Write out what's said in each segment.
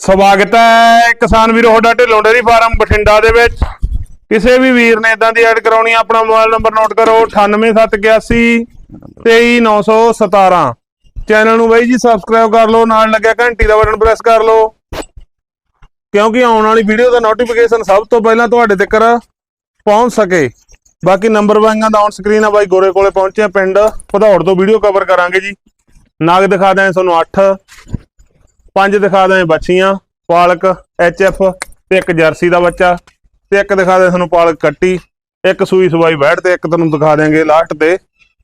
ਸਵਾਗਤ ਹੈ ਕਿਸਾਨ ਵੀਰੋ ਤੁਹਾਡਾ ਢਿੱਲੋਂ ਫਾਰਮ ਬਠਿੰਡਾ ਦੇ ਵਿੱਚ। ਕਿਸੇ ਵੀ ਵੀਰ ਨੇ ਇਦਾਂ ਦੀ ਐਡ ਕਰਾਉਣੀ ਆ, ਆਪਣਾ ਮੋਬਾਈਲ ਨੰਬਰ ਨੋਟ ਕਰੋ 98781 23917 ਚੈਨਲ ਨੂੰ ਬਾਈ ਜੀ ਸਬਸਕ੍ਰਾਈਬ ਕਰ ਲਓ ਨਾਲ ਲੱਗਿਆ ਘੰਟੀ ਦਾ ਬਟਨ ਪ੍ਰੈਸ ਕਰ ਲਓ। ਕਿਉਂਕਿ ਆਉਣ ਵਾਲੀ ਵੀਡੀਓ ਦਾ ਨੋਟੀਫਿਕੇਸ਼ਨ ਸਭ ਤੋਂ ਪਹਿਲਾਂ ਤੁਹਾਡੇ ਤੱਕ ਪਹੁੰਚ ਸਕੇ। ਬਾਕੀ ਨੰਬਰ ਵਾਈਆਂ ਦਾ ਔਨ ਸਕਰੀਨ ਆ ਬਾਈ ਗੋਰੇ ਕੋਲੇ ਪਹੁੰਚਿਆ ਪਿੰਡ। ਭਦੌੜ ਤੋਂ ਵੀਡੀਓ ਕਵਰ ਕਰਾਂਗੇ ਜੀ। ਨਾਗ ਦਿਖਾ ਦਿਆਂ ਤੁਹਾਨੂੰ 8 ਪੰਜ ਦਿਖਾ ਦਾਂ ਬੱਚੀਆਂ ਪਾਲਕ ਐਚਐਫ ਤੇ ਇੱਕ ਜਰਸੀ ਦਾ ਬੱਚਾ ਤੇ ਇੱਕ ਦਿਖਾ ਦੇ ਤੁਹਾਨੂੰ ਪਾਲਕ ਕੱਟੀ ਇੱਕ ਸੂਈ ਸਵਾਈ ਬੈਠ ਤੇ ਇੱਕ ਤੁਹਾਨੂੰ ਦਿਖਾ ਦੇਾਂਗੇ ਲਾਸਟ ਤੇ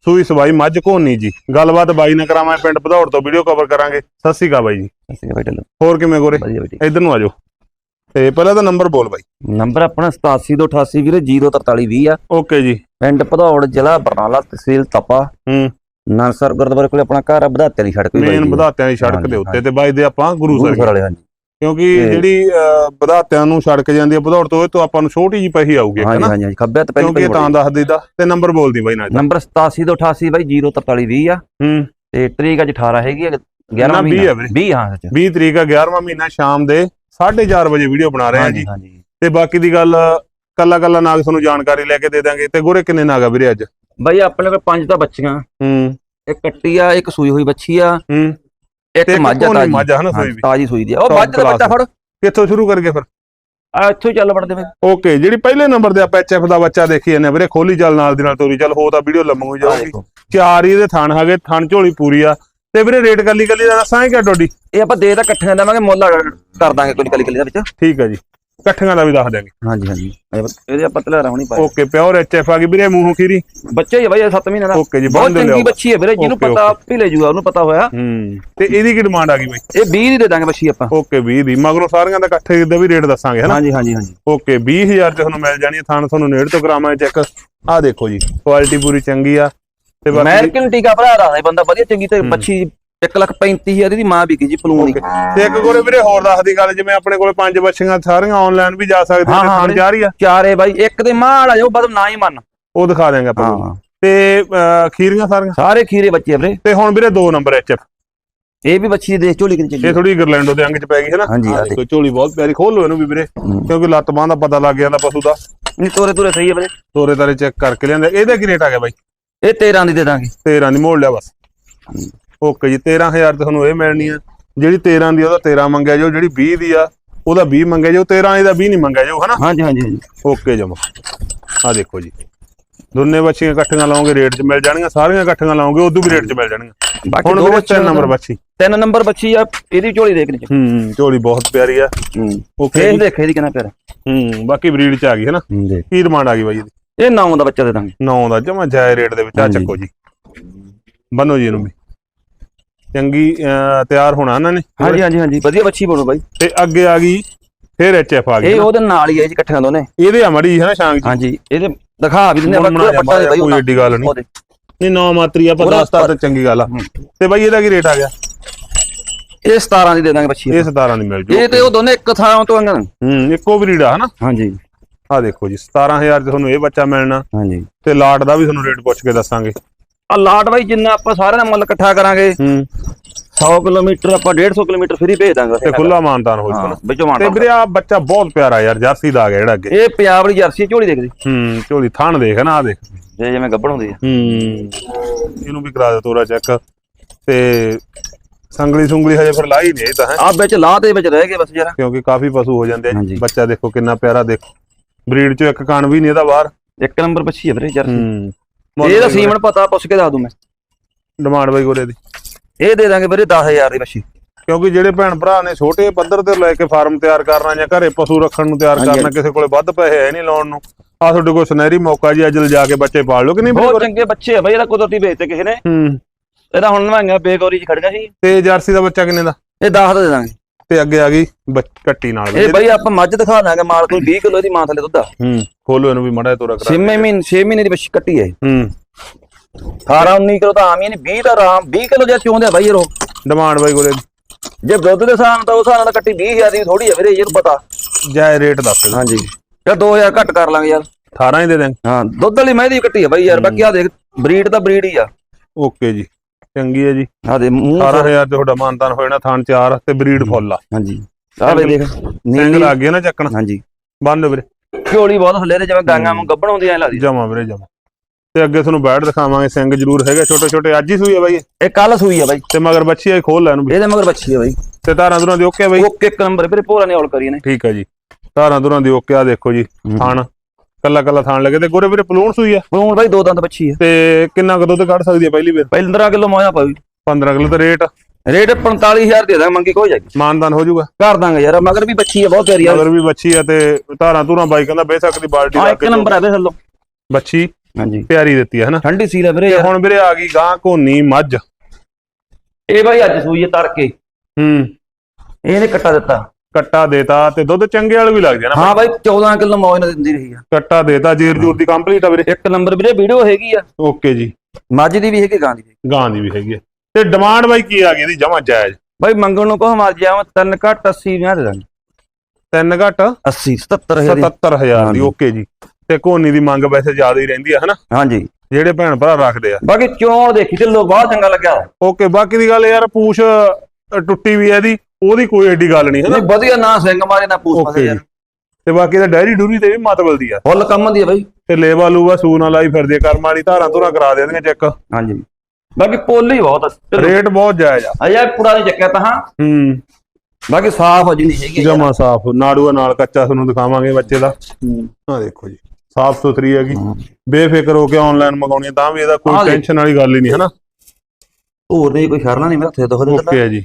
ਸੂਈ ਸਵਾਈ ਮੱਝ ਕੋਨੀ ਜੀ। ਗੱਲਬਾਤ ਬਾਈ ਨਾਲ ਕਰਾਵਾਂ ਪਿੰਡ ਭਦੌੜ ਤੋਂ ਵੀਡੀਓ ਕਵਰ ਕਰਾਂਗੇ। ਸਤਿ ਸ਼੍ਰੀ ਅਕਾਲ ਬਾਈ ਜੀ। ਅਸੀਂ ਬੈਠੇ ਲੋ ਹੋਰ ਕਿਵੇਂ ਗੋਰੇ? ਇਧਰ ਨੂੰ ਆਜੋ ਤੇ ਪਹਿਲਾਂ ਤਾਂ ਨੰਬਰ ਬੋਲ ਬਾਈ। ਨੰਬਰ ਆਪਣਾ 8788 ਵੀਰੇ 04320 ਆ। ਓਕੇ ਜੀ। ਪਿੰਡ ਭਦੌੜ ਜ਼ਿਲ੍ਹਾ ਬਰਨਾਲਾ ਤਹਿਸੀਲ ਤਪਾ। ਹੂੰ। ਨਾਨਸਰ ਗੁਰਦੁਆਰੇ ਕੋਲੇ ਆਪਣਾ ਘਰ ਆ ਵਧਾਤੇ ਵਾਲੀ ਸੜਕ ਵੀ ਮੇਨ ਵਧਾਤਿਆਂ ਦੀ ਸੜਕ ਦੇ ਉੱਤੇ ਤੇ ਬਾਈ ਦੇ ਆਪਾਂ ਗੁਰੂ ਸਰ ਵਾਲੇ ਹਾਂਜੀ। ਕਿਉਂਕਿ ਤੇ- ਜਿਹੜੀ ਅਹ, ਵਧਾਤਿਆਂ ਨੂੰ ਸੜਕ ਜਾਂਦੀ ਹੈ ਭਦੌੜ ਤੋਂ ਇਹ ਤੋਂ ਆਪਾਂ ਨੂੰ ਛੋਟੀ ਜੀ ਪਹੀ ਆਊਗੀ ਹਾਂਜੀ ਹੈਨਾ ਹਾਂਜੀ ਹਾਂਜੀ ਖੱਬੇ ਤੇ ਕਿਉਂਕਿ ਪਹਿਲੀ ਇਹ ਤਾਂ ਦੱਸ ਦਿੱਤਾ ਤੇ ਨੰਬਰ ਬੋਲਦੀ ਬਾਈ ਨਾਲ। ਨੰਬਰ 8788 ਬਾਈ 04320 ਆ। ਹੂੰ। ਤੇ ਤਰੀਕ ਅੱਜ 18 ਹੈਗੀ ਆ 11 ਨਾ, ਵੀਹ ਮਹੀਨਾ। ਆ ਵੀਰੇ। 20 ਹਾਂ ਸੱਚ। 20 ਤਰੀਕ ਆ 11ਵਾਂ ਮਹੀਨਾ ਸ਼ਾਮ ਦੇ 4:30 ਵਜੇ ਵੀਡੀਓ ਬਣਾ ਰਹੇ ਹਾਂ ਜੀ। ਹਾਂਜੀ। ਤੇ ਬਾਕੀ ਦੀ ਗੱਲ ਕੱਲਾ ਕੱਲਾ ਨਾਗ ਤੁਹਾਨੂੰ ਜਾਣਕਾਰੀ ਲੈ ਕੇ ਦੇ ਦਾਂਗੇ। ਤੇ ਗੋਰੇ ਕਿੰਨੇ ਨਾਗ ਆ ਵੀਰੇ ਅੱਜ? ਬਾਈ ਆਪਣੇ ਕੋਲ ਪੰਜ ਤਾਂ ਬੱਚੀਆਂ। ਹੂੰ। ਇੱਕ ਕੱਟੀ ਆ ਇੱਕ ਸੂਈ ਹੋਈ ਬੱਚੀ ਆ ਹੂੰ। ਇੱਕ ਮੱਝ ਆ ਮੱਝ ਹਨਾ ਸੂਈ ਵੀ। ਤਾਜੀ ਸੂਈ ਦੀ ਉਹ ਮੱਝ ਦਾ ਬੱਚਾ ਫੜ। ਕਿੱਥੋਂ ਸ਼ੁਰੂ ਕਰਕੇ ਫਿਰ? ਆ ਇੱਥੋਂ ਹੀ ਚੱਲ ਵੜਦੇ ਵੇ ਓਕੇ ਜਿਹੜੀ ਪਹਿਲੇ ਨੰਬਰ ਤੇ ਆਪਾਂ ਐਚਐਫ ਦਾ ਬੱਚਾ ਦੇਖੀ ਜਾਂਦੇ ਵੀਰੇ ਖੋਲੀ ਚੱਲ ਨਾਲ ਦੀ ਨਾਲ ਤੋਰੀ ਚੱਲ ਹੋ ਤਾਂ ਵੀਡੀਓ ਲੰਮੂ ਆ ਜਾਊਗੀ। ਚਾਰ ਹੀ ਇਹਦੇ ਥਣ ਹੈਗੇ ਥਣ ਝੋਲੀ ਪੂਰੀ ਆ। ਤੇ ਵੀਰੇ ਰੇਟ ਕੱਲੀ ਕੱਲੀ ਦਾ ਦੱਸਾਂਗੇ ਕਿ ਡੋਡੀ ਇਹ ਆਪਾਂ ਦੇ ਤਾਂ ਇਕੱਠਿਆਂ ਦੇਵਾਂਗੇ ਮੁੱਲ ਕਰ ਦਾਂਗੇ ਕੋਈ ਕਲੀ ਕਲੀ ਦਾ ਵਿੱਚ। ਠੀਕ ਆ ਜੀ। ਇਕੱਠੀਆਂ ਦਾ ਵੀ ਦੱਸ ਦਿਆਂਗੇ। ਹਾਂਜੀ ਹਾਂਜੀ। ਇਹਦੇ ਆਪਾਂ ਤਲਾ ਹੋਣੀ ਪਾਏ ਓਕੇ ਪਿਓਰ ਐਚਐਫ ਆ ਗਈ ਵੀਰੇ ਮੂੰਹੋਂ ਖੀਰੀ। ਬੱਚੇ ਹੀ ਆ ਬਾਈ 7 ਮਹੀਨੇ ਦਾ। ਓਕੇ ਜੀ ਬਹੁਤ ਬੰਦ ਚੰਗੀ ਬੱਚੀ ਹੈ ਵੀਰੇ ਜਿਹਨੂੰ ਪਤਾ ਆਪੇ ਲੈ ਜੂਗਾ ਉਹਨੂੰ ਪਤਾ ਹੋਇਆ। ਹੂੰ ਤੇ ਇਹਦੀ ਕੀ ਡਿਮਾਂਡ ਆ ਗਈ ਬਾਈ? ਇਹ 20 ਦੀ ਦੇ ਦਾਂਗੇ ਬੱਚੀ ਆਪਾਂ। ਓਕੇ 20 ਦੀ। ਮਗਰੋਂ ਸਾਰੀਆਂ ਦਾ ਇਕੱਠੇ ਦਾ ਵੀ ਰੇਟ ਦੱਸਾਂਗੇ ਹਨਾ? ਹਾਂਜੀ ਹਾਂਜੀ ਹਾਂਜੀ। ਓਕੇ 20000 ਚ ਤੁਹਾਨੂੰ ਮਿਲ ਜਾਣੀ ਹੈ ਥਾਣ ਤੁਹਾਨੂੰ ਨੇੜ ਤੋਂ ਕਰਾਵਾਂ ਚੈੱਕ ਆਹ ਦੇਖੋ ਜੀ ਕੁਆਲਿਟੀ ਪੂਰੀ ਚੰਗੀ ਆ। ਤੇ ਬਾਕੀ ਅਮਰੀਕਨ ਟੀਕਾ ਭਰਾ ਦਾ ਹੈ ਬੰਦਾ ਵਧੀਆ ਚੰਗੀ ਤੇ ਹੂੰ। ਬੱਚੀ 1 ਲੱਖ 35000 ਦੀ ਮਾਂ ਵਿਕੀ ਜੀ ਪਲੂਣ ਦੀ ਤੇ ਇੱਕ ਕੋਲੇ ਵੀਰੇ ਹੋਰ ਦੱਸਦੀ ਗੱਲ ਜਿਵੇਂ ਆਪਣੇ ਕੋਲੇ ਪੰਜ ਬੱਚੀਆਂ ਸਾਰੀਆਂ ਆਨਲਾਈਨ ਵੀ ਜਾ ਸਕਦੀਆਂ ਨੇ ਹਾਂ ਥਾਣ ਵੀਰੇ। ਜਾ ਰਹੀ ਆ। ਚਾਰੇ ਬਾਈ ਇੱਕ ਦੇ ਮਾਂ ਵਾਲਾ ਜੋ ਬਦ ਨਾ ਹੀ ਮੰਨ। ਉਹ ਦਿਖਾ ਦਿਆਂਗੇ ਆਪਾਂ ਤੁਹਾਨੂੰ। ਤੇ ਅਹ, ਖੀਰੀਆਂ ਸਾਰੀਆਂ? ਸਾਰੇ ਖੀਰੇ ਬੱਚੇ ਆ ਵੀਰੇ। ਤੇ ਹੁਣ ਵੀਰੇ ਦੋ ਨੰਬਰ ਐਚਐਫ ਇਹ ਵੀ ਬੱਚੀ ਦੇ ਝੋਲੀ ਕਿੰਨੀ ਇਹ ਚੱਲੀ ਥੋੜੀ ਗਰਲੈਂਡੋ ਦੇ ਅੰਗ ਚ ਪੈ ਗਈ ਹੈ ਨਾ। ਹਾਂਜੀ, ਦੇਖੋ ਝੋਲੀ ਬਹੁਤ ਪਿਆਰੀ ਖੋਲ ਲਓ ਇਹਨੂੰ ਵੀ ਵੀਰੇ। ਕਿਉਂਕਿ ਲੱਤ ਬਾਂਹ ਦਾ ਪਤਾ ਲੱਗ ਜਾਂਦਾ ਪਸ਼ੂ ਦਾ। ਨਹੀਂ ਤੋਰੇ ਤੋਰੇ ਸਹੀ ਹੈ ਵੀਰੇ। ਤੋਰੇ ਤਾਰੇ ਚੈੱਕ ਕਰਕੇ ਲਿਆਂਦੇ ਇਹਦਾ ਕੀ ਰੇਟ ਆ ਗਿਆ ਬਾਈ? ਇਹ 13 ਦੀ ਦੇ ਦਾਂਗੇ। 13 ਦੀ ਮੋੜ ਲਿਆ ਬਸ। ਓਕੇ ਜੀ 13000 ਤੇ ਤੁਹਾਨੂੰ ਇਹ ਮਿਲਣੀ ਆ। ਜਿਹੜੀ 13 ਦੀ ਉਹਦਾ 13 ਮੰਗਿਆ ਜੋ ਜਿਹੜੀ 20 ਦੀ ਆ ਉਹਦਾ 20 ਮੰਗਿਆ ਜੋ 13 ਇਹਦਾ 20 ਨਹੀਂ ਮੰਗਿਆ ਜੋ ਹਨਾ? ਹਾਂਜੀ ਹਾਂਜੀ ਹਾਂਜੀ। ਓਕੇ ਜਮਾ ਆ ਦੇਖੋ ਜੀ। ਦੋਨੇ ਬੱਚੀਆਂ ਇਕੱਠੀਆਂ ਲਾਉਂਗੇ ਰੇਟ 'ਚ ਮਿਲ ਜਾਣਗੀਆਂ ਸਾਰੀਆਂ ਇਕੱਠੀਆਂ ਲਾਉਂਗੇ ਉਦੋਂ ਵੀ ਰੇਟ 'ਚ ਮਿਲ ਜਾਣਗੀਆਂ। ਹੁਣ ਦੋ ਬੱਚੇ 3 ਨੰਬਰ ਬੱਚੀ। ਤਿੰਨ ਨੰਬਰ ਬੱਚੀ ਆ ਇਹਦੀ ਝੋਲੀ ਦੇਖ ਲਈ ਹੂੰ ਝੋਲੀ ਬਹੁਤ ਪਿਆਰੀ ਆ। ਹੂੰ। ਓਕੇ ਜੀ। ਦੇਖ ਇਹਦੀ ਕਿੰਨਾ ਪਿਆਰਾ। ਹੂੰ ਬਾਕੀ ਬਰੀਡ 'ਚ ਆ ਗਈ ਹੈ ਨਾ ਹੂੰ ਦੇਖ। ਕੀ ਡਿਮਾਂਡ ਆ ਗਈ ਬਾਈ ਇਹਦੀ? ਇਹ 9 ਦਾ ਬੱਚਾ ਦੇ ਦਾਂਗੇ। 9 ਦਾ ਜਮਾ ਜਾਇ ਰੇਟ ਦੇ ਵਿੱਚ ਆ। ਚੱਕੋ ਜੀ। ਬੰਨੋ ਜੀ ਇਹਨੂੰ ਵੀ। ਚੰਗੀ ਅਹ, ਤਿਆਰ ਹੋਣਾ ਇਹਨਾਂ ਨੇ। ਹਾਂਜੀ ਹਾਂਜੀ ਹਾਂਜੀ। ਵਧੀਆ ਬੱਚੀ ਬੋਲੋ ਬਾਈ। ਤੇ ਅੱਗੇ ਆ ਗਈ ਫਿਰ ਐਚਐਫ ਆ ਗਈ ਇਹ। ਉਹਦੇ ਨਾਲ ਹੀ ਹੈ ਜੀ ਇਕੱਠਿਆਂ ਦੋਨੇ। ਇਹਦੇ ਆ ਮੜੀ ਹੈ ਨਾ ਸ਼ਾਂਗ ਜੀ? ਹਾਂਜੀ ਇਹਦੇ ਦਿਖਾ ਵੀ ਦਿੰਦੇ ਆਪਾਂ ਜਿਹਾ ਪੱਟਾ ਦੇ ਬਾਈ ਕੋਈ ਉਹਨਾਂ। ਏਡੀ ਗੱਲ ਨਹੀਂ ਉਹਦੇ। ਨਹੀਂ ਨੌ ਮਾਤਰੀ ਆਪਾਂ ਉਹਦਾ ਦੱਸਤਾ ਤੇ ਚੰਗੀ ਗੱਲ ਆ। ਤੇ ਬਾਈ ਇਹਦਾ ਕੀ ਰੇਟ ਆ ਗਿਆ? ਇਹ 17 ਦੀ ਦੇ ਦਾਂਗੇ ਬੱਚੀ ਇਹ 17 ਦੀ ਮਿਲ ਜੂ। ਇਹ ਤੇ ਉਹ ਦੋਨੇ ਇੱਕ ਥਾਂ ਤੋਂ ਅੰਗਣ ਹੂੰ ਇੱਕੋ ਬਰੀਡ ਆ ਹਨਾ ਹਾਂਜੀ। ਆ ਦੇਖੋ ਜੀ 17000 ਚ ਤੁਹਾਨੂੰ ਇਹ ਬੱਚਾ ਮਿਲਣਾ। ਹਾਂਜੀ। ਤੇ ਲਾਟ ਦਾ ਵੀ ਤੁਹਾਨੂੰ ਰੇਟ ਪੁੱਛ ਕੇ ਦੱਸਾਂਗੇ। ਆ ਲਾਟ ਬਾਈ ਜਿੰਨਾ ਆਪਾਂ ਸਾਰਿਆਂ ਦਾ ਮੁੱਲ ਇਕੱਠਾ ਕਰਾਂਗੇ ਹੂੰ। 100 ਕਿਲੋਮੀਟਰ ਆਪਾਂ 150 ਕਿਲੋਮੀਟਰ ਫ੍ਰੀ ਭੇਜ ਦਾਂਗੇ ਤੇ ਖੁੱਲਾ ਮਾਨਤਾਨ ਹੋ ਜੂਗਾ। ਵਿੱਚੋਂ ਤੇ ਮਾਰਦਾ ਵੀਰੇ ਆ ਬੱਚਾ ਬਹੁਤ ਪਿਆਰਾ ਯਾਰ ਜਰਸੀ ਦਾ ਆ ਗਿਆ ਜਿਹੜਾ ਅੱਗੇ। ਇਹ ਪੰਜਾਬ ਵਾਲੀ ਜਰਸੀ ਝੋਲੀ ਦੇਖਦੀ। ਹੂੰ ਝੋਲੀ ਥਣ ਦੇਖ ਨਾ ਆ ਦੇਖ। ਜੇ ਜਿਵੇਂ ਗੱਬੜ ਹੁੰਦੀ ਆ। ਹੂੰ। ਇਹਨੂੰ ਵੀ ਕਰਾ ਦੇ ਤੋਰਾ ਚੈੱਕ ਤੇ ਸੰਗਲੀ ਸੁੰਗਲੀ ਹਜੇ ਫਿਰ ਲਾਈ ਨਹੀਂ ਤਾਂ ਹੈ। ਆ ਵਿੱਚ ਲਾਹ ਦੇ ਵਿੱਚ ਰਹਿ ਗਏ ਬਸ ਜਰਾ। ਕਿਉਂਕਿ ਕਾਫੀ ਪਸ਼ੂ ਹੋ ਜਾਂਦੇ ਆ। ਬੱਚਾ ਦੇਖੋ ਕਿੰਨਾ ਪਿਆਰਾ ਦੇਖੋ। ਬਰੀਡ ਚੋਂ ਇੱਕ ਕਣ ਵੀ ਨਹੀਂ ਇਹਦਾ ਬਾਹਰ। ਇੱਕ ਨੰਬਰ ਬੱਚੀ ਹੈ ਵੀਰੇ ਜਰਸੀ। ਹੂੰ ਇਹਦਾ ਸੀਮਨ ਪਤਾ ਪੁੱਛ ਕੇ ਦੱਸ ਦੂੰ ਮੈਂ। ਡਿਮਾਂਡ ਬਾਈ ਗੋਰੇ ਦੀ। ਇਹ ਦੇ ਦਾਂਗੇ ਵੀਰੇ 10000 ਦੀ ਬੱਚੀ ਕਿਉਂਕਿ ਜਿਹੜੇ ਭੈਣ ਭਰਾ ਨੇ ਛੋਟੇ ਪੱਧਰ ਤੇ ਲੈ ਕੇ ਫਾਰਮ ਤਿਆਰ ਕਰਨਾ ਜਾਂ ਘਰੇ ਪਸ਼ੂ ਰੱਖਣ ਨੂੰ ਤਿਆਰ ਕਰਨਾ ਕਿਸੇ ਕੋਲੇ ਵੱਧ ਪੈਸੇ ਹੈ ਨਹੀਂ ਲਾਉਣ ਨੂੰ। ਆ ਤੁਹਾਡੇ ਕੋਲ ਸੁਨਹਿਰੀ ਮੌਕਾ ਜੀ ਅੱਜ ਲਿਜਾ ਕੇ ਬੱਚੇ ਪਾਲ ਲਓ ਕਿ ਨਹੀਂ ਬਹੁਤ? ਚੰਗੇ ਬੱਚੇ ਆ ਬਾਈ ਇਹਦਾ ਕੁਦਰਤੀ ਵੇਚਤੇ ਕਿਸੇ ਨੇ। ਹੂੰ। ਇਹਦਾ ਹੁਣ ਨਵਾਈਆਂ ਬੇਗੌਰੀ ਚ ਖੜ ਗਿਆ ਸੀ। ਤੇ ਜਰਸੀ ਦਾ ਬੱਚਾ ਕਿੰਨੇ ਦਾ? ਇਹ 10 ਦਾ ਦੇ ਦਾਂਗੇ। ਤੇ ਅੱਗੇ ਆ ਗਈ ਕੱਟੀ ਨਾਲ ਇਹ ਬਾਈ ਆਪਾਂ ਮੱਝ ਦਿਖਾ ਦਾਂਗੇ ਮਾਲ ਕੋਈ 20 ਕਿਲੋ ਦੀ ਮਾਂ ਥੱਲੇ ਦੁੱਧ ਆ। ਹੂੰ। ਖੋਲੋ ਇਹਨੂੰ ਵੀ ਮੜਾ ਤੋਰਾ ਕਰਾ 6 ਮਹੀਨੇ 6 ਮਹੀਨੇ ਦੀ ਬੱਚੀ ਕੱਟੀ ਹੈ। ਹੂੰ। 18 19 ਕਿਲੋ ਤਾਂ ਆਮ ਹੀ ਨਹੀਂ 20 ਦਾ ਆਰਾਮ 20 ਕਿਲੋ ਜੇ ਚੋਂਦੇ ਬਾਈ ਇਹ ਰੋ ਡਿਮਾਂਡ ਬਾਈ ਦੀ ਜੇ ਦੁੱਧ ਦੇ ਹਿਸਾਬ ਤਾਂ ਉਸ ਹਿਸਾਬ ਨਾਲ ਤਾਂ ਕੱਟੀ 20000 ਦੀ ਥੋੜੀ ਆ ਵੀਰੇ ਇਹਨੂੰ ਪਤਾ। ਜਾਇ ਰੇਟ ਦੱਸ ਹਾਂਜੀ। ਚਲ 2000 ਘੱਟ ਕਰ ਲਾਂਗੇ ਯਾਰ। 18 ਹੀ ਦੇ ਦੇਂ ਹਾਂ ਦੁੱਧ ਵਾਲੀ ਮੈਂ ਦੀ ਕੱਟੀ ਆ ਬਾਈ ਯਾਰ ਬਾਕੀ ਆ ਦੇਖ ਬਰੀਡ ਤਾਂ ਬਰੀਡ ਹੀ ਆ। ਓਕੇ ਜੀ ਚੰਗੀ ਹੈ ਜੀ। ਆ ਦੇ ਮੂੰਹ 18000 ਤੇ ਤੁਹਾਡਾ ਮਾਨਤਾਨ ਹੋਣਾ ਥਾਨ ਚਾਰ ਤੇ ਬਰੀਡ ਫੁੱਲ ਆ। ਹਾਂਜੀ। ਆ ਵੇ ਦੇਖ ਨੀਲੀ ਲੱਗ ਗਿਆ ਨਾ ਚੱਕਣ। ਹਾਂਜੀ। ਬੰਨ ਲਓ ਵੀਰੇ। ਝੋਲੀ ਬਹੁਤ ਹੱਲੇ ਤੇ ਜਿਵੇਂ ਗਾਂਗਾ ਨੂੰ ਗੱਬਣ ਹੁੰਦੀ ਐ ਲੱਗਦੀ ਜਮਾ ਵੀਰੇ ਜਮਾ। ਤੇ ਅੱਗੇ ਤੁਹਾਨੂੰ ਬੈਠ ਦਿਖਾਵਾਂਗੇ ਸਿੰਘ ਜ਼ਰੂਰ ਹੈਗੇ ਛੋਟੇ ਛੋਟੇ। ਅੱਜ ਹੀ ਸੂਈ ਆ ਬਾਈ ਇਹ। ਕੱਲ ਸੂਈ ਆ ਬਾਈ। ਤੇ ਮਗਰ ਬੱਚੀ ਆ ਖੋਲ ਲੈ ਇਹਨੂੰ। ਇਹਦੇ ਮਗਰ ਬੱਚੀ ਆ ਬਾਈ। ਤੇ ਧਾਰਾਂ ਦੁਰਾਂ ਦੀ ਓਕੇ ਬਾਈ। ਓਕੇ ਇੱਕ ਨੰਬਰ ਵੀਰੇ ਭੋਰਾ ਨੇ ਔਲ ਕਰੀ ਨੇ। ਠੀਕ ਆ ਜੀ। ਧਾਰਾਂ ਦੁਰਾਂ ਦੀ ਓਕੇ ਆ ਦੇਖੋ ਜੀ ਥਾਣ ਕੱਲਾ ਕੱਲਾ ਥਾਣ ਲੱਗੇ। ਤੇ ਗੋਰੇ ਵੀਰੇ ਪਲੂਣ ਸੂਈ ਆ। ਹੁਣ ਬਾਈ ਦੋ ਦੰਦ ਬੱਚੀ ਆ। ਤੇ ਕਿੰਨਾ ਕੁ ਦੁੱਧ ਕੱਢ ਸਕਦੀ ਆ ਪਹਿਲੀ ਵਾਰ? 15 ਕਿਲੋ ਮੋਇਆ ਪਾਈ 15 ਕਿਲੋ ਤੇ ਰੇਟ। ਰੇਟ 45000 ਦੇ ਦਾਂ ਮੰਗੀ ਕੋਈ ਜਾਗੀ ਮਾਨਦਾਨ ਹੋ ਜਾਊਗਾ। ਕਰ ਦਾਂਗੇ ਯਾਰ ਮਗਰ ਵੀ ਬੱਚੀ ਆ ਬਹੁਤ ਪਿਆਰੀ ਆ। ਮਗਰ ਵੀ ਬੱਚੀ ਆ ਤੇ ਧਾਰਾਂ ਧੂਰਾਂ ਬਾਈ ਕਹਿੰਦਾ ਬੇਸ਼ੱਕ ਦੀ ਬਾਲਟੀ ਹਾਂ ਲਾ ਇੱਕ ਕੇ ਨੰਬਰ ਆ ਵੇ ਥੱਲੋਂ। ਬੱਚੀ ਹਾਂਜੀ। ਪਿਆਰੀ ਦਿੱਤੀ ਹੈ ਹਨਾ? ਠੰਡੀ ਸੀਲ ਆ ਵੀਰੇ ਤੇ ਯਾਰ। ਹੁਣ ਵੀਰੇ ਆ ਗਈ ਗਾਂ ਕੋਨੀ ਮੱਝ। ਇਹ ਬਾਈ ਅੱਜ ਸੂਈ ਆ ਤੜਕੇ। ਹੂੰ। ਇਹਨੇ ਕੱਟਾ ਦਿੱਤਾ। ਕੱਟਾ ਦੇਤਾ ਤੇ ਦੁੱਧ ਚੰਗੇ ਵਾਲ ਵੀ ਲੱਗਦੇ ਆ ਨਾ ਹਾਂ ਬਾਈ। 14 ਕਿਲੋ ਮੌਜ ਨਾਲ ਦਿੰਦੀ ਰਹੀ ਆ। ਕੱਟਾ ਦੇਤਾ ਜੀਰ ਜੂਰ ਦੀ ਕੰਪਲੀਟ ਆ ਵੀਰੇ। ਇੱਕ ਨੰਬਰ ਵੀਰੇ ਵੀਡੀਓ ਹੈਗੀ ਆ। ਓਕੇ ਜੀ। ਮੱਝ ਦੀ ਵੀ ਹੈਗੀ ਗਾਂ ਦੀ ਵੀ ਗਾਂ ਦੀ ਵੀ ਹੈਗੀ ਆ। ਤੇ ਡਿਮਾਂਡ ਬਾਈ ਕੀ ਆ ਗਈ ਇਹਦੀ ਜਮਾ ਜਾਇਜ਼? ਬਾਈ ਮੰਗਣ ਨੂੰ ਕਹੋ ਮਰ ਜਾਵਾਂ ਤਿੰਨ ਘੱਟ 80 ਵਿਆਹ ਦੇ ਦਾਂਗੇ। ਤਿੰਨ ਘੱਟ? 80 77000 ਦੀ। 77000 ਦੀ। ਓਕੇ ਜੀ। ਤੇ ਕੋਨੀ ਦੀ ਮੰਗ ਵੈਸੇ ਜ਼ਿਆਦਾ ਹੀ ਰਹਿੰਦੀ ਆ ਹਨਾ? ਹਾਂਜੀ। ਜਿਹੜੇ ਭੈਣ ਭਰਾ ਰੱਖਦੇ ਆ। ਬਾਕੀ ਚੋਣ ਦੇਖੀ ਤੇ ਬਹੁਤ ਚੰਗਾ ਲੱਗਿਆ। ਓਕੇ ਬਾਕੀ ਦੀ ਗੱਲ ਯਾਰ ਪੂਛ ਟੁੱਟੀ ਵੀ ਆ ਇਹਦੀ ਉਹਦੀ ਕੋਈ ਐਡੀ ਗੱਲ ਨਹੀਂ ਹਨਾ? ਨਹੀਂ ਵਧੀਆ ਨਾ ਸਿੰਘ ਮਾਰੇ ਨਾ ਪੂਛ ਯਾਰ ਤੇ ਬਾਕੀ ਦਾ ਡੈਰੀ ਡੂਰੀ ਤੇ ਵੀ ਮਤਬਲ ਦੀ ਆ। ਫੁੱਲ ਕੰਮ ਦੀ ਆ ਬਾਈ। ਤੇ ਲੇਵਾ ਲੂਵਾ ਸੂ ਨਾਲ ਲਾਈ ਫਿਰਦੇ ਕਰਮ ਵਾਲੀ ਧਾਰਾਂ ਧੁਰਾਂ ਕਰਾ ਦੇਣਗੇ ਚੈੱਕ। ਹਾਂਜੀ। ਬਾਕੀ ਪੋਲੀ ਬਹੁਤ ਆ ਰੇਟ ਬਹੁਤ ਜਾਇਜ਼ ਆ। ਅਜਾ ਪੂਰਾ ਨਹੀਂ ਚੱਕਿਆ ਤਾਂ ਹਾਂ। ਹੂੰ। ਬਾਕੀ ਸਾਫ਼ ਅਜੀ ਨਹੀਂ ਹੈਗੀ। ਜਮਾ ਸਾਫ਼। ਨਾੜੂਆ ਨਾਲ ਕੱਚਾ ਤੁਹਾਨੂੰ ਦਿਖਾਵਾਂਗੇ ਬੱਚੇ ਦਾ। ਹੂੰ। ਆ ਦੇਖੋ ਜੀ ਸਾਫ਼ ਸੁਥਰੀ ਹੈਗੀ। ਬੇਫਿਕਰ ਹੋ ਕੇ ਆਨਲਾਈਨ ਮੰਗਾਉਣੀ ਤਾਂ ਵੀ ਇਹਦਾ ਕੋਈ। ਟੈਨਸ਼ਨ ਵਾਲੀ ਗੱਲ ਹੀ ਨਹੀਂ ਹਨਾ? ਹੋਰ ਨਹੀਂ ਕੋਈ ਖਰਨਾ ਨਹੀਂ ਮੇਰਾ ਥੇ ਦੋ ਦੇ ਓਕੇ ਜੀ।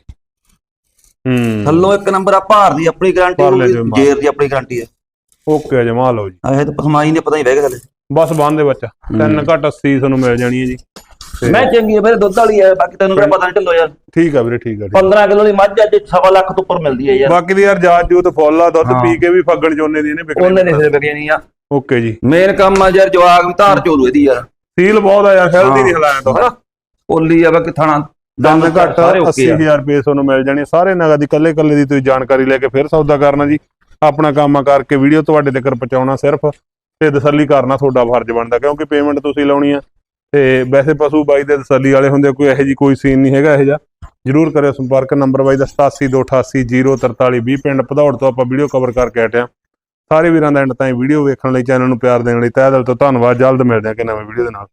ਹੂੰ। ਥੱਲੋਂ ਇੱਕ ਨੰਬਰ ਆ ਭਾਰ ਦੀ ਆਪਣੀ ਗਾਰੰਟੀ ਹੋਊਗੀ। ਜੇਰ ਦੀ ਆਪਣੀ ਗਾਰੰਟੀ ਹੈ ਓਕੇ ਜਮਾ ਲਓ ਜੀ। ਇਹ ਤਾਂ ਪਸਮਾਈ ਨੇ ਪਤਾ ਹੀ ਬਹਿ ਗਿਆ ਥੱਲੇ। ਬਸ ਬੰਦ ਦੇ ਬੱਚਾ। ਤਿੰਨ ਘੱਟ 80 ਤੁਹਾਨੂੰ ਮਿਲ ਜਾਣੀ ਹੈ ਜੀ। ਮੈਂ ਚੰਗੀ ਹੈ ਮੇਰੇ ਦੁੱਧ ਵਾਲੀ ਹੈ ਬਾਕੀ ਤੈਨੂੰ ਕਿਹੜਾ ਪਤਾ ਨਹੀਂ ਢਿੱਲੋ ਯਾਰ। ਠੀਕ ਆ ਵੀਰੇ ਠੀਕ ਆ ਠੀਕ 15 ਕਿਲੋ ਦੀ ਮੱਝ ਅੱਜ ਸਵਾ ਲੱਖ ਤੋਂ ਉੱਪਰ ਮਿਲਦੀ ਹੈ ਯਾਰ। ਬਾਕੀ ਦੀ ਯਾਰ ਜਾਤ ਜੂਤ ਫੁੱਲ ਆ ਦੁੱਧ। ਪੀ ਕੇ ਵੀ ਫੱਗਣ ਚੋਨੇ ਦੀ ਇਹਨੇ ਉਹਨੇ ਵਿਕਣੀ ਦੇ ਫਿਰ ਬਗਿਆ ਨਹੀਂ ਆ। ਓਕੇ ਜੀ। ਮੇਨ ਕੰਮ ਆ ਯਾਰ ਜਵਾਗ ਵੀ ਧਾਰ ਚੋਲੂ ਇਹਦੀ ਯਾਰ। ਸੀਲ ਬਹੁਤ ਆ ਯਾਰ ਹੈਲਦੀ। ਨਹੀਂ ਹਲਾਇਆ ਤੋਂ। ਹਨਾ? ਪੋਲੀ ਆ ਬਾਕੀ ਥਾਣਾ ਦੰਦ ਘੱਟ ਸਾਰੇ ਓਕੇ ਆ। 80000 ਰੁਪਏ ਤੁਹਾਨੂੰ ਮਿਲ ਜਾਣੀ ਸਾਰੇ ਨਗਦ ਦੀ ਕੱਲੇ ਕੱਲੇ ਦੀ ਤੁਸੀਂ ਜਾਣਕਾਰੀ ਲੈ ਕੇ ਫਿਰ ਸੌਦਾ ਕਰਨਾ ਜੀ। ਆਪਣਾ ਕੰਮ ਕਰਕੇ ਵੀਡੀਓ ਤੁਹਾਡੇ ਤੱਕ ਪਹੁੰਚਾਉਣਾ ਸਿਰਫ। ਤੇ ਤਸੱਲੀ ਕਰਨਾ ਤੁਹਾਡਾ ਫਰਜ਼ ਬਣਦਾ ਕਿਉਂਕਿ ਪੇਮੈਂਟ ਤੁਸੀਂ ਲਾਉਣੀ ਆ। ਤੇ ਵੈਸੇ ਪਸ਼ੂ ਬਾਈ ਦੇ ਤਸੱਲੀ ਵਾਲੇ ਹੁੰਦੇ ਕੋਈ ਇਹੋ ਜੀ ਕੋਈ ਸੀਨ ਨਹੀਂ ਹੈਗਾ ਇਹੋ ਜਿਹਾ। ਜਰੂਰ ਕਰਿਓ ਸੰਪਰਕ, ਨੰਬਰ ਬਾਈ ਦਾ 8728804320 ਪਿੰਡ ਭਦੌੜ ਤੋਂ ਆਪਾਂ ਵੀਡੀਓ ਕਵਰ ਕਰਕੇ ਹਟਿਆ ਸਾਰੇ ਵੀਰਾਂ ਦਾ ਐਂਡ ਤਾਈਂ ਵੀਡੀਓ ਵੇਖਣ ਲਈ ਚੈਨਲ ਨੂੰ ਪਿਆਰ ਦੇਣ ਲਈ ਤਹਿ ਦਿਲ ਤੋਂ ਧੰਨਵਾਦ, ਜਲਦ ਮਿਲਦੇ ਹਾਂ ਕਿ ਨਵੇਂ ਵੀਡੀਓ ਦੇ ਨਾਲ।